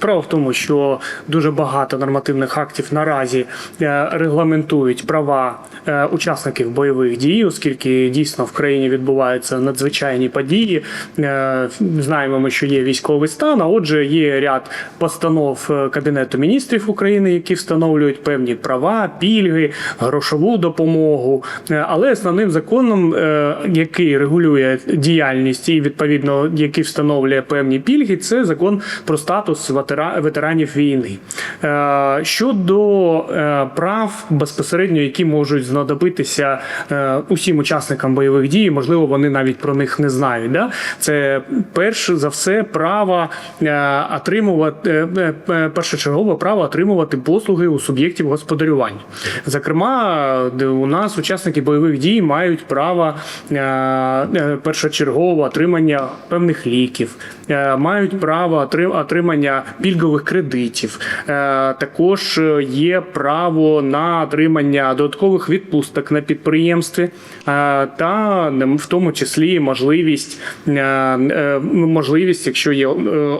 Справа в тому, що дуже багато нормативних актів наразі е, регламентують права е, учасників бойових дій, оскільки дійсно в країні відбуваються надзвичайні події. Е, Знаємо ми, що є військовий стан. А отже, є ряд постанов Кабінету міністрів України, які встановлюють певні права, пільги, грошову допомогу. Але основним законом, який регулює діяльність і відповідно який встановлює певні пільги, це закон про статус ветера- ветеранів війни. Е, Щодо е, прав безпосередньо, які можуть знадобитися е, усім учасникам бойових дій, можливо, вони навіть про них не знають. Да? Це перш за все право отримувати першочергове право отримувати послуги у суб'єктів господарювання. Зокрема, у нас учасники бойових дій мають право першочергового отримання певних ліків, мають право отримання пільгових кредитів. Е, Також е, є право на отримання додаткових відпусток на підприємстві, е, та в тому числі можливість, е, е, можливість, якщо є е,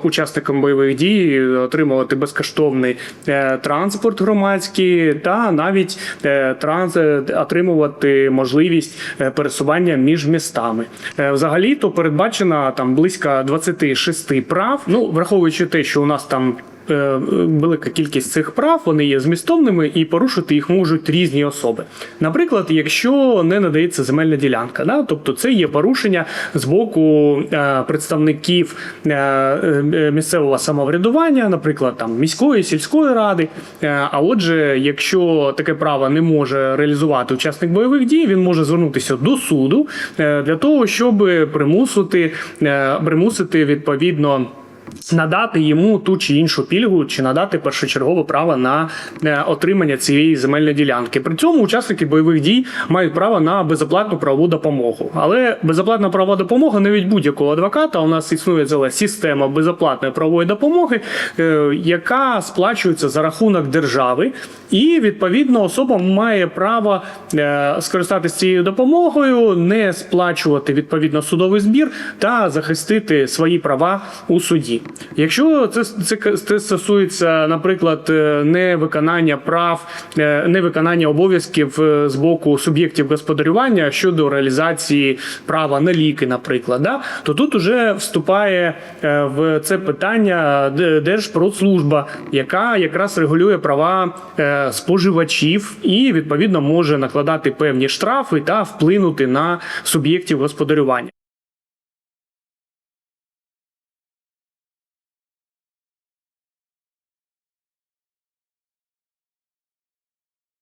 учасником бойових дій, отримувати безкоштовний е, транспорт громадський, та навіть е, транс е, отримувати можливість е, пересування між містами. Е, Взагалі то передбачено там близько 26 прав. Ну враховуючи те, що у нас там. Е, Велика кількість цих прав вони є змістовними і порушити їх можуть різні особи. Наприклад, якщо не надається земельна ділянка, да, тобто це є порушення з боку е, представників е, місцевого самоврядування, наприклад, там міської сільської ради. А отже, якщо таке право не може реалізувати учасник бойових дій, він може звернутися до суду для того, щоб примусити, примусити відповідно. Надати йому ту чи іншу пільгу, чи надати першочергове право на е, отримання цієї земельної ділянки. При цьому учасники бойових дій мають право на безоплатну правову допомогу. Але безоплатна правова допомога не від будь-якого адвоката. У нас існує ціла система безоплатної правової допомоги, е, яка сплачується за рахунок держави, і відповідно особа має право е, скористатися цією допомогою, не сплачувати відповідно судовий збір та захистити свої права у суді. Якщо це, це, це стосується, наприклад, е, невиконання прав, е, невиконання обов'язків е, з боку суб'єктів господарювання щодо реалізації права на ліки, наприклад, да, то тут уже вступає в це питання Держпродслужба, яка якраз регулює права споживачів і відповідно може накладати певні штрафи та вплинути на суб'єктів господарювання.